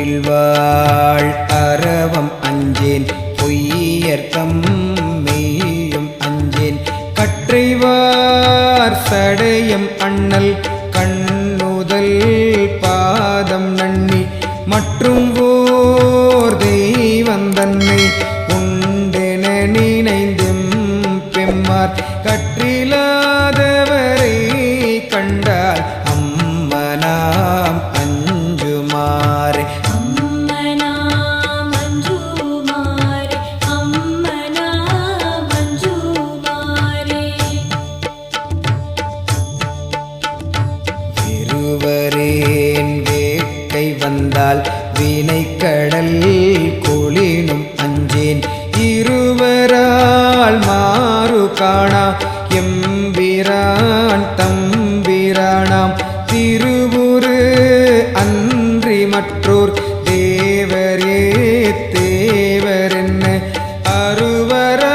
ஊரில் வாழ் அரவம் அஞ்சேன் பொய்யர்த்தம் மெய்யும் அஞ்சேன். கற்றைவார் சடையம் அண்ணல் கண்ணுதல் பாதம் நன்னி. மற்றும் ஓர் தெய்வந்தன்னை உண்டென நினைந்தும் பெம்மார். கற்றிலாத திருவரேன் வேட்கை வந்தால் வினைக்கடல் குளினும் அஞ்சேன். இருவரால் மாறு காணா. எம்பிரான் தம்பிராணாம் திருவுரு அன்றி மற்றோர் தேவரே தேவரென்ன. அருவரா